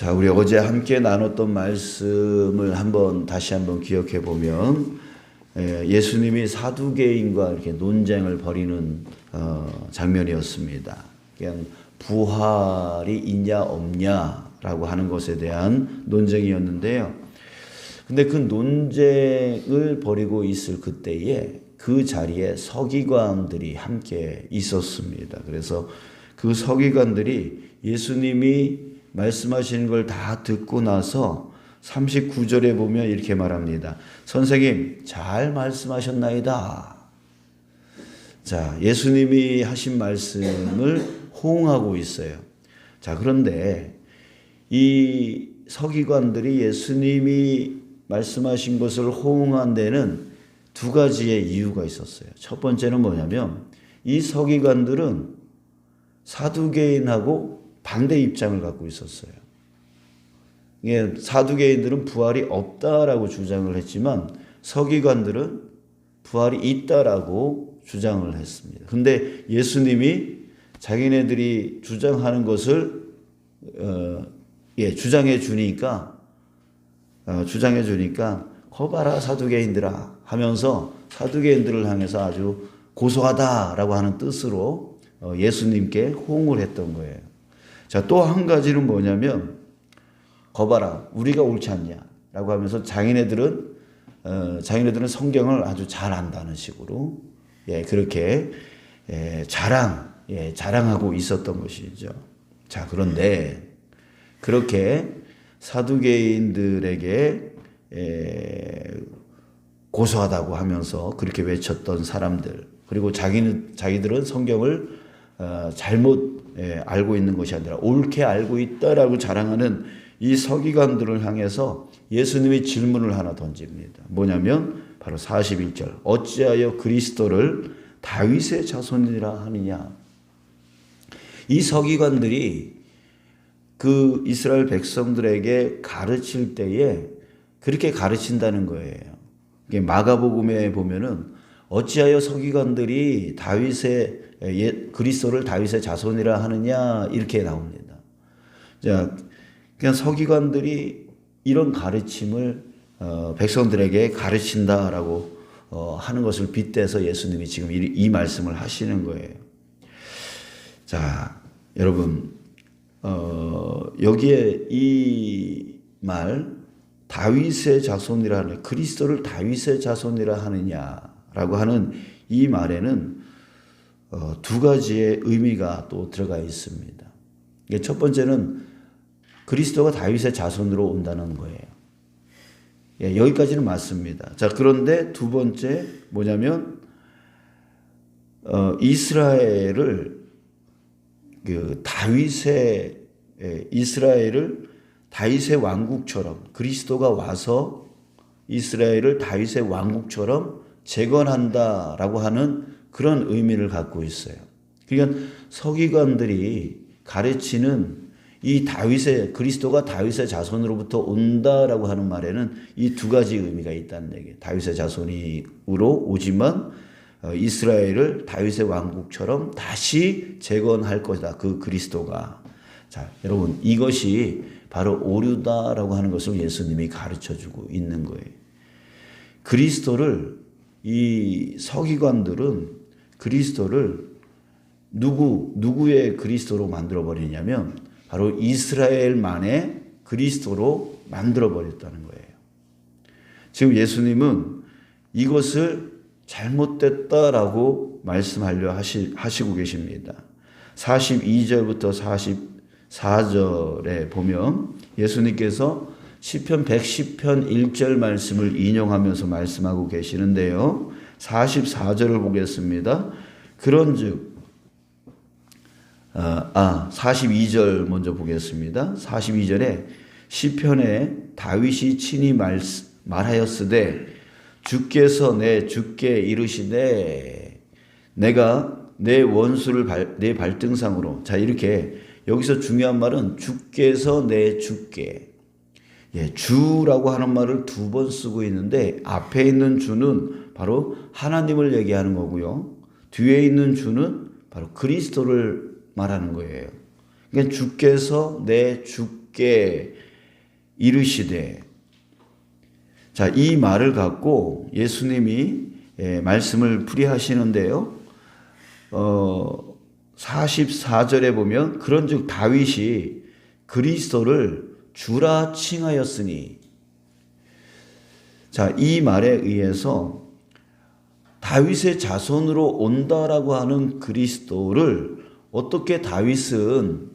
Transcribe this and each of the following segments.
자, 우리 어제 함께 나눴던 말씀을 한번 다시 한번 기억해 보면 예, 예수님이 사두개인과 이렇게 논쟁을 벌이는 어, 장면이었습니다. 그냥 부활이 있냐 없냐라고 하는 것에 대한 논쟁이었는데요. 근데 그 논쟁을 벌이고 있을 그때에 그 자리에 서기관들이 함께 있었습니다. 그래서 그 서기관들이 예수님이 말씀하시는 걸 다 듣고 나서 39절에 보면 이렇게 말합니다. 선생님, 잘 말씀하셨나이다. 자, 예수님이 하신 말씀을 호응하고 있어요. 자, 그런데 이 서기관들이 예수님이 말씀하신 것을 호응한 데는 두 가지의 이유가 있었어요. 첫 번째는 뭐냐면 이 서기관들은 사두개인하고 반대 입장을 갖고 있었어요. 예, 사두개인들은 부활이 없다라고 주장을 했지만 서기관들은 부활이 있다라고 주장을 했습니다. 근데 예수님이 자기네들이 주장하는 것을 어, 예, 주장해 주니까 어, 주장해 주니까 거봐라 사두개인들아 하면서 사두개인들을 향해서 아주 고소하다라고 하는 뜻으로 어, 예수님께 호응을 했던 거예요. 자, 또 한 가지는 뭐냐면 거봐라 우리가 옳지 않냐 라고 하면서 자기네들은 어, 자기네들은 성경을 아주 잘 안다는 식으로 예, 그렇게 예, 자랑 예, 자랑하고 있었던 것이죠. 자, 그런데 그렇게 사두개인들에게 에, 고소하다고 하면서 그렇게 외쳤던 사람들 그리고 자기는 자기들은 성경을 어, 잘못 에, 알고 있는 것이 아니라 옳게 알고 있다라고 자랑하는 이 서기관들을 향해서 예수님이 질문을 하나 던집니다. 뭐냐면 바로 41절 어찌하여 그리스도를 다윗의 자손이라 하느냐 이 서기관들이 그 이스라엘 백성들에게 가르칠 때에 그렇게 가르친다는 거예요. 마가복음에 보면은 어찌하여 서기관들이 다윗의 예, 그리스도를 다윗의 자손이라 하느냐 이렇게 나옵니다. 자, 그냥 서기관들이 이런 가르침을 어, 백성들에게 가르친다라고 어, 하는 것을 빗대서 예수님이 지금 이, 이 말씀을 하시는 거예요. 자, 여러분 어, 여기에 이 말 다윗의 자손이라 는 그리스도를 다윗의 자손이라 하느냐 라고 하는 이 말에는 어, 두 가지의 의미가 또 들어가 있습니다. 첫 번째는 그리스도가 다윗의 자손으로 온다는 거예요. 예, 여기까지는 맞습니다. 자, 그런데 두 번째 뭐냐면 어, 이스라엘을 그 다윗의 예, 이스라엘을 다윗의 왕국처럼 그리스도가 와서 이스라엘을 다윗의 왕국처럼 재건한다라고 하는 그런 의미를 갖고 있어요. 그러니까 서기관들이 가르치는 이 다윗의 그리스도가 다윗의 자손으로부터 온다라고 하는 말에는 이 두 가지 의미가 있다는 얘기예요. 다윗의 자손이로 오지만 어, 이스라엘을 다윗의 왕국처럼 다시 재건할 것이다. 그 그리스도가. 자, 여러분 이것이 바로 오류다라고 하는 것을 예수님이 가르쳐 주고 있는 거예요. 그리스도를 이 서기관들은 그리스도를 누구 누구의 그리스도로 만들어 버리냐면 바로 이스라엘만의 그리스도로 만들어 버렸다는 거예요. 지금 예수님은 이것을 잘못됐다라고 말씀하려 하시, 하시고 계십니다. 42절부터 44절에 보면 예수님께서 시편 110편 1절 말씀을 인용하면서 말씀하고 계시는데요. 44절을 보겠습니다. 그런즉 아, 아 42절 먼저 보겠습니다. 42절에 시편에 다윗이 친히 말, 말하였으되 주께서 내 주께 이르시되 내가 내 원수를 발, 내 발등상으로 자 이렇게 여기서 중요한 말은 주께서 내 주께 예, 주라고 하는 말을 두 번 쓰고 있는데 앞에 있는 주는 바로 하나님을 얘기하는 거고요. 뒤에 있는 주는 바로 그리스도를 말하는 거예요. 그러니까 주께서 내 주, 주께 이르시되 자, 이 말을 갖고 예수님이 예, 말씀을 풀이하시는데요. 어, 44절에 보면 그런즉 다윗이 그리스도를 주라 칭하였으니 자, 이 말에 의해서 다윗의 자손으로 온다라고 하는 그리스도를 어떻게 다윗은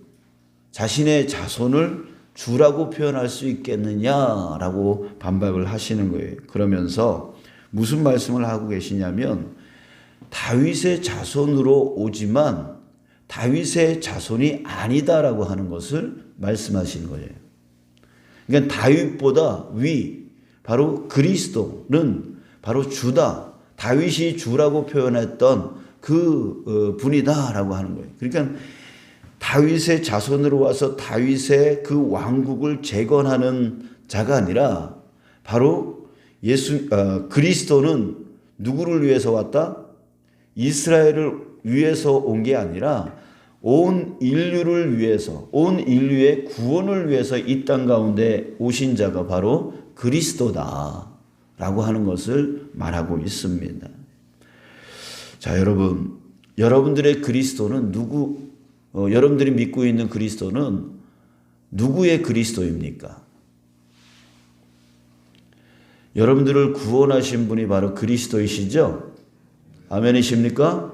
자신의 자손을 주라고 표현할 수 있겠느냐라고 반박을 하시는 거예요. 그러면서 무슨 말씀을 하고 계시냐면 다윗의 자손으로 오지만 다윗의 자손이 아니다라고 하는 것을 말씀하시는 거예요. 그러니까 다윗보다 위 바로 그리스도는 바로 주다. 다윗이 주라고 표현했던 그 어, 분이다라고 하는 거예요. 그러니까 다윗의 자손으로 와서 다윗의 그 왕국을 재건하는 자가 아니라 바로 예수 어, 그리스도는 누구를 위해서 왔다? 이스라엘을 위해서 온 게 아니라 온 인류를 위해서 온 인류의 구원을 위해서 이 땅 가운데 오신 자가 바로 그리스도다 라고 하는 것을 말하고 있습니다. 자, 여러분, 여러분들의 그리스도는 누구 어, 여러분들이 믿고 있는 그리스도는 누구의 그리스도입니까? 여러분들을 구원하신 분이 바로 그리스도이시죠? 아멘이십니까?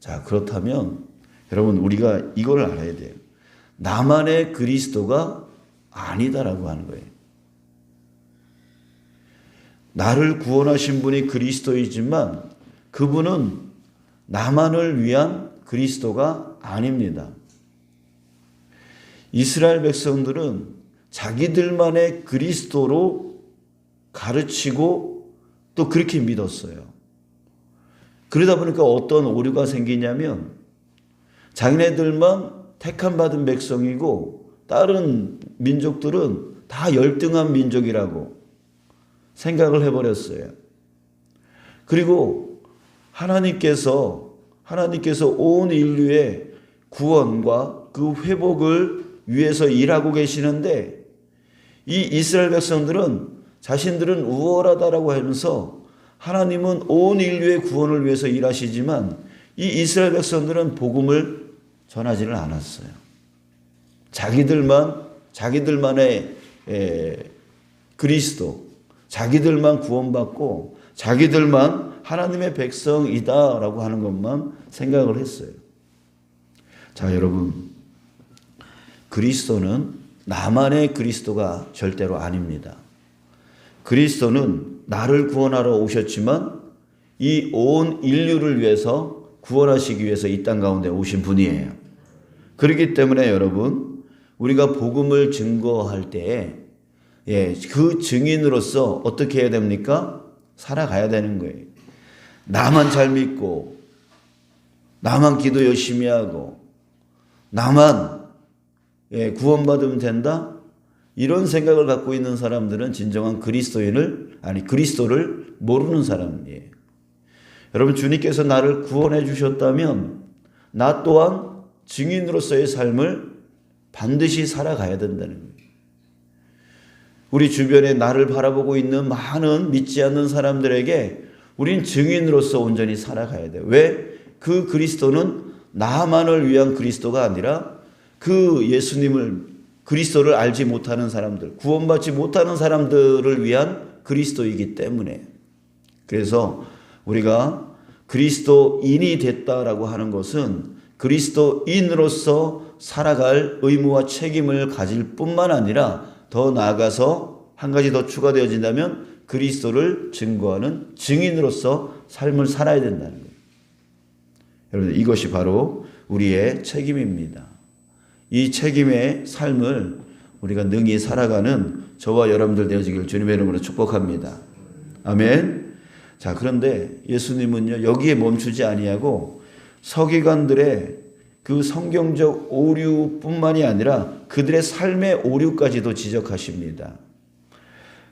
자, 그렇다면 여러분 우리가 이걸 알아야 돼요. 나만의 그리스도가 아니다라고 하는 거예요. 나를 구원하신 분이 그리스도이지만 그분은 나만을 위한 그리스도가 아닙니다. 이스라엘 백성들은 자기들만의 그리스도로 가르치고 또 그렇게 믿었어요. 그러다 보니까 어떤 오류가 생기냐면 자기네들만 택함 받은 백성이고 다른 민족들은 다 열등한 민족이라고 생각을 해버렸어요. 그리고 하나님께서 하나님께서 온 인류의 구원과 그 회복을 위해서 일하고 계시는데 이 이스라엘 백성들은 자신들은 우월하다라고 하면서 하나님은 온 인류의 구원을 위해서 일하시지만 이 이스라엘 백성들은 복음을 전하지를 않았어요. 자기들만 자기들만의 에, 그리스도, 자기들만 구원받고 자기들만 하나님의 백성이다라고 하는 것만 생각을 했어요. 자, 여러분. 그리스도는 나만의 그리스도가 절대로 아닙니다. 그리스도는 나를 구원하러 오셨지만 이 온 인류를 위해서 구원하시기 위해서 이 땅 가운데 오신 분이에요. 그렇기 때문에 여러분, 우리가 복음을 증거할 때에 예, 그 증인으로서 어떻게 해야 됩니까? 살아가야 되는 거예요. 나만 잘 믿고, 나만 기도 열심히 하고, 나만 예, 구원받으면 된다? 이런 생각을 갖고 있는 사람들은 진정한 그리스도인을, 아니, 그리스도를 모르는 사람이에요. 여러분, 주님께서 나를 구원해 주셨다면, 나 또한 증인으로서의 삶을 반드시 살아가야 된다는 거예요. 우리 주변에 나를 바라보고 있는 많은 믿지 않는 사람들에게 우린 증인으로서 온전히 살아가야 돼요. 왜? 그 그리스도는 나만을 위한 그리스도가 아니라 그 예수님을 그리스도를 알지 못하는 사람들, 구원받지 못하는 사람들을 위한 그리스도이기 때문에. 그래서 우리가 그리스도인이 됐다라고 하는 것은 그리스도인으로서 살아갈 의무와 책임을 가질 뿐만 아니라 더 나아가서 한 가지 더 추가되어진다면 그리스도를 증거하는 증인으로서 삶을 살아야 된다는 거예요. 여러분 이것이 바로 우리의 책임입니다. 이 책임의 삶을 우리가 능히 살아가는 저와 여러분들 되어지길 주님의 이름으로 축복합니다. 아멘. 자, 그런데 예수님은요, 여기에 멈추지 아니하고 서기관들의 그 성경적 오류뿐만이 아니라 그들의 삶의 오류까지도 지적하십니다.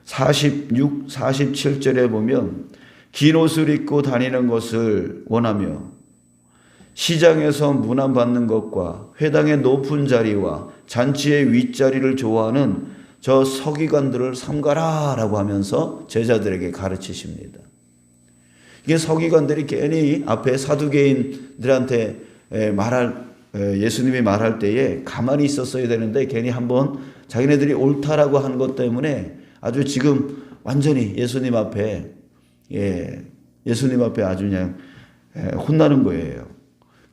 46, 47절에 보면 긴 옷을 입고 다니는 것을 원하며 시장에서 문안받는 것과 회당의 높은 자리와 잔치의 윗자리를 좋아하는 저 서기관들을 삼가라 라고 하면서 제자들에게 가르치십니다. 이게 서기관들이 괜히 앞에 사두개인들한테 말할 예수님이 말할 때에 가만히 있었어야 되는데 괜히 한번 자기네들이 옳다라고 하는 것 때문에 아주 지금 완전히 예수님 앞에 예, 예수님 앞에 아주 그냥 혼나는 거예요.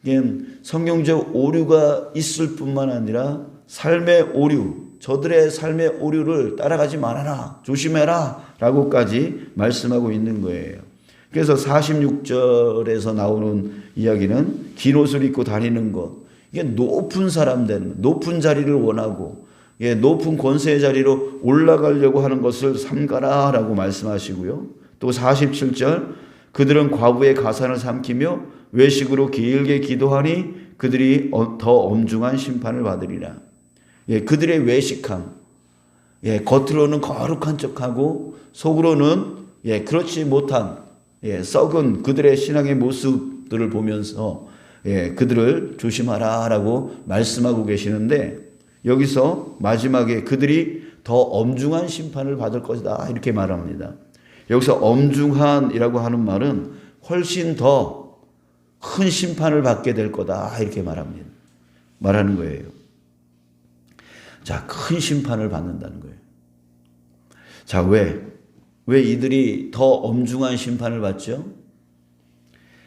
이게 성경적 오류가 있을 뿐만 아니라 삶의 오류, 저들의 삶의 오류를 따라가지 말아라, 조심해라 라고까지 말씀하고 있는 거예요. 그래서 46절에서 나오는 이야기는 긴 옷을 입고 다니는 것. 이게 높은 사람 되는, 높은 자리를 원하고, 예, 높은 권세의 자리로 올라가려고 하는 것을 삼가라 라고 말씀하시고요. 또 47절, 그들은 과부의 가산을 삼키며 외식으로 길게 기도하니 그들이 더 엄중한 심판을 받으리라. 예, 그들의 외식함. 예, 겉으로는 거룩한 척하고 속으로는 예, 그렇지 못한 예, 썩은 그들의 신앙의 모습들을 보면서 예, 그들을 조심하라라고 말씀하고 계시는데 여기서 마지막에 그들이 더 엄중한 심판을 받을 것이다 이렇게 말합니다. 여기서 엄중한이라고 하는 말은 훨씬 더 큰 심판을 받게 될 거다 이렇게 말합니다. 말하는 거예요. 자, 큰 심판을 받는다는 거예요. 자, 왜? 왜 이들이 더 엄중한 심판을 받죠?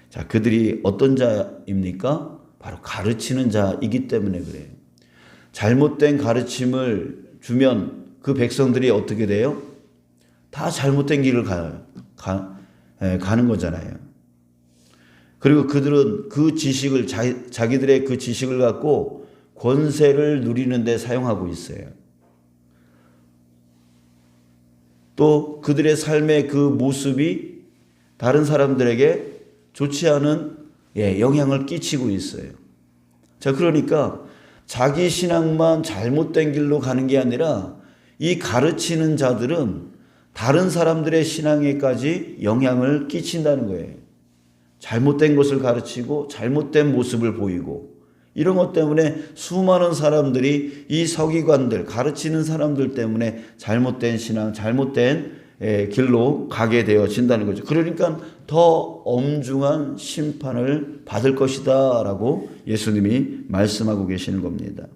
자, 그들이 어떤 자입니까? 바로 가르치는 자이기 때문에 그래요. 잘못된 가르침을 주면 그 백성들이 어떻게 돼요? 다 잘못된 길을 가요. 가, 에, 가는 거잖아요. 그리고 그들은 그 지식을 자, 자기들의 그 지식을 갖고 권세를 누리는데 사용하고 있어요. 또 그들의 삶의 그 모습이 다른 사람들에게 좋지 않은 예, 영향을 끼치고 있어요. 자, 그러니까 자기 신앙만 잘못된 길로 가는 게 아니라 이 가르치는 자들은 다른 사람들의 신앙에까지 영향을 끼친다는 거예요. 잘못된 것을 가르치고 잘못된 모습을 보이고 이런 것 때문에 수많은 사람들이 이 서기관들 가르치는 사람들 때문에 잘못된 신앙, 잘못된 길로 가게 되어진다는 거죠. 그러니까 더 엄중한 심판을 받을 것이다 라고 예수님이 말씀하고 계시는 겁니다.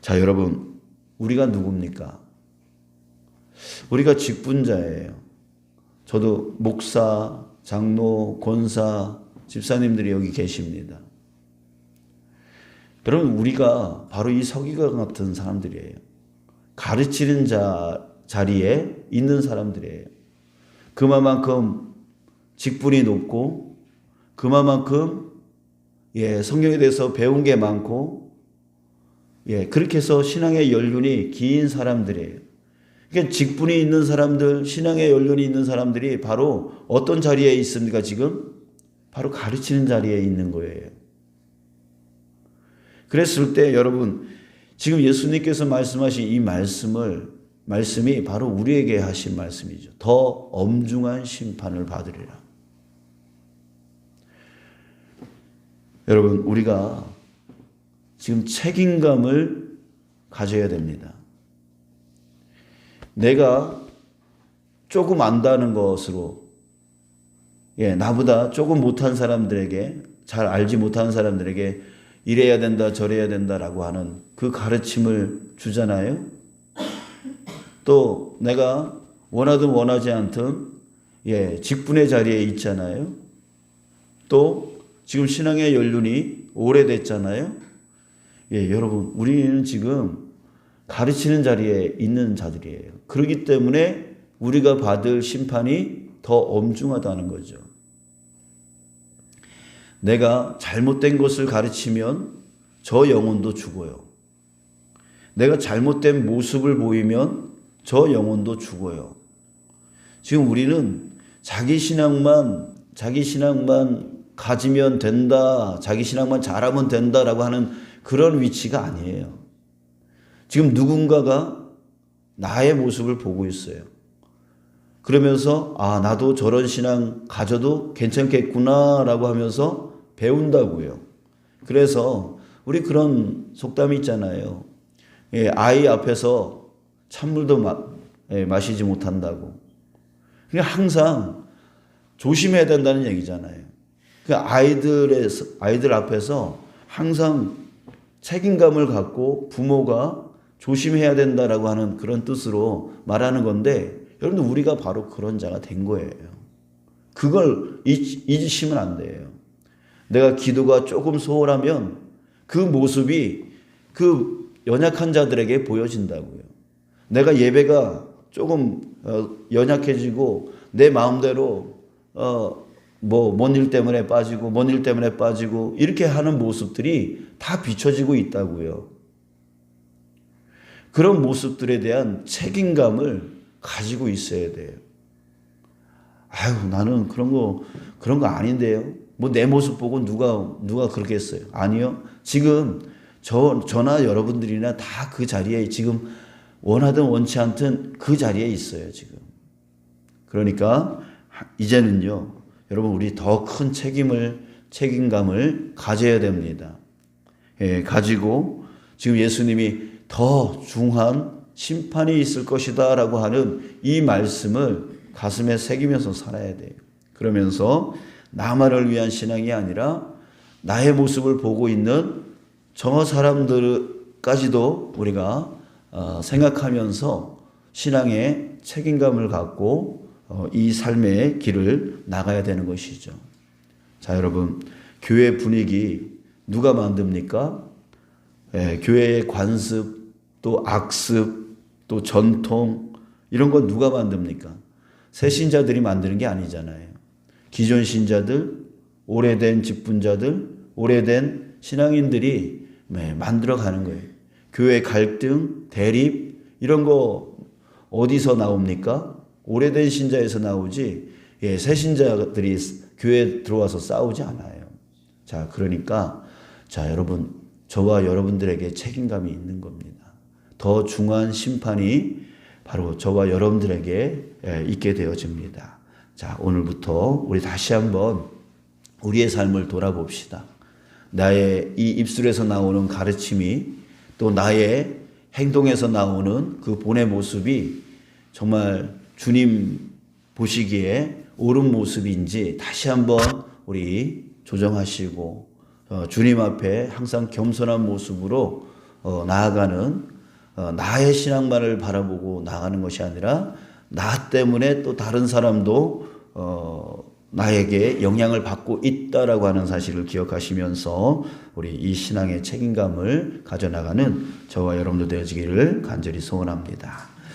자, 여러분, 우리가 누굽니까? 우리가 직분자예요. 저도 목사, 장로, 권사, 집사님들이 여기 계십니다. 여러분, 우리가 바로 이 서기관 같은 사람들이에요. 가르치는 자, 자리에 있는 사람들이에요. 그만큼 직분이 높고, 그만큼 예, 성경에 대해서 배운 게 많고, 예, 그렇게 해서 신앙의 연륜이 긴 사람들이에요. 그러니까 직분이 있는 사람들, 신앙의 연륜이 있는 사람들이 바로 어떤 자리에 있습니까, 지금? 바로 가르치는 자리에 있는 거예요. 그랬을 때 여러분, 지금 예수님께서 말씀하신 이 말씀을, 말씀이 바로 우리에게 하신 말씀이죠. 더 엄중한 심판을 받으리라. 여러분, 우리가 지금 책임감을 가져야 됩니다. 내가 조금 안다는 것으로, 예, 나보다 조금 못한 사람들에게, 잘 알지 못하는 사람들에게 이래야 된다, 저래야 된다라고 하는 그 가르침을 주잖아요. 또 내가 원하든 원하지 않든 예, 직분의 자리에 있잖아요. 또 지금 신앙의 연륜이 오래됐잖아요. 예, 여러분, 우리는 지금 가르치는 자리에 있는 자들이에요. 그렇기 때문에 우리가 받을 심판이 더 엄중하다는 거죠. 내가 잘못된 것을 가르치면 저 영혼도 죽어요. 내가 잘못된 모습을 보이면 저 영혼도 죽어요. 지금 우리는 자기 신앙만, 자기 신앙만 가지면 된다, 자기 신앙만 잘하면 된다라고 하는 그런 위치가 아니에요. 지금 누군가가 나의 모습을 보고 있어요. 그러면서, 아, 나도 저런 신앙 가져도 괜찮겠구나라고 하면서 배운다고요. 그래서 우리 그런 속담이 있잖아요. 예, 아이 앞에서 찬물도 마, 예, 마시지 못한다고. 그냥 항상 조심해야 된다는 얘기잖아요. 그 아이들의 아이들 앞에서 항상 책임감을 갖고 부모가 조심해야 된다라고 하는 그런 뜻으로 말하는 건데 여러분들 우리가 바로 그런 자가 된 거예요. 그걸 잊, 잊으시면 안 돼요. 내가 기도가 조금 소홀하면 그 모습이 그 연약한 자들에게 보여진다고요. 내가 예배가 조금 어, 연약해지고 내 마음대로 어, 뭐뭔 일 때문에 빠지고 뭔일 때문에 빠지고 이렇게 하는 모습들이 다 비춰지고 있다고요. 그런 모습들에 대한 책임감을 가지고 있어야 돼요. 아유, 나는 그런 거, 그런 거 아닌데요. 뭐 내 모습 보고 누가, 누가 그렇게 했어요. 아니요. 지금 저, 저나 여러분들이나 다 그 자리에 지금 원하든 원치 않든 그 자리에 있어요, 지금. 그러니까 이제는요, 여러분, 우리 더 큰 책임을, 책임감을 가져야 됩니다. 예, 가지고 지금 예수님이 더 중한 심판이 있을 것이다 라고 하는 이 말씀을 가슴에 새기면서 살아야 돼요. 그러면서 나만을 위한 신앙이 아니라 나의 모습을 보고 있는 저 사람들까지도 우리가 어, 생각하면서 신앙의 책임감을 갖고 어, 이 삶의 길을 나가야 되는 것이죠. 자, 여러분, 교회 분위기 누가 만듭니까? 예, 교회의 관습, 또 악습, 또 전통 이런 건 누가 만듭니까? 새 신자들이 만드는 게 아니잖아요. 기존 신자들, 오래된 직분자들, 오래된 신앙인들이 네, 만들어 가는 거예요. 교회 갈등, 대립 이런 거 어디서 나옵니까? 오래된 신자에서 나오지 예, 새 신자들이 교회에 들어와서 싸우지 않아요. 자, 그러니까 자, 여러분 저와 여러분들에게 책임감이 있는 겁니다. 더 중한 심판이 바로 저와 여러분들에게 예, 있게 되어집니다. 자, 오늘부터 우리 다시 한번 우리의 삶을 돌아봅시다. 나의 이 입술에서 나오는 가르침이 또 나의 행동에서 나오는 그 본의 모습이 정말 주님 보시기에 옳은 모습인지 다시 한번 우리 조정하시고 어, 주님 앞에 항상 겸손한 모습으로 어, 나아가는 어, 나의 신앙만을 바라보고 나가는 것이 아니라 나 때문에 또 다른 사람도 어, 나에게 영향을 받고 있다라고 하는 사실을 기억하시면서 우리 이 신앙의 책임감을 가져나가는 저와 여러분도 되어지기를 간절히 소원합니다.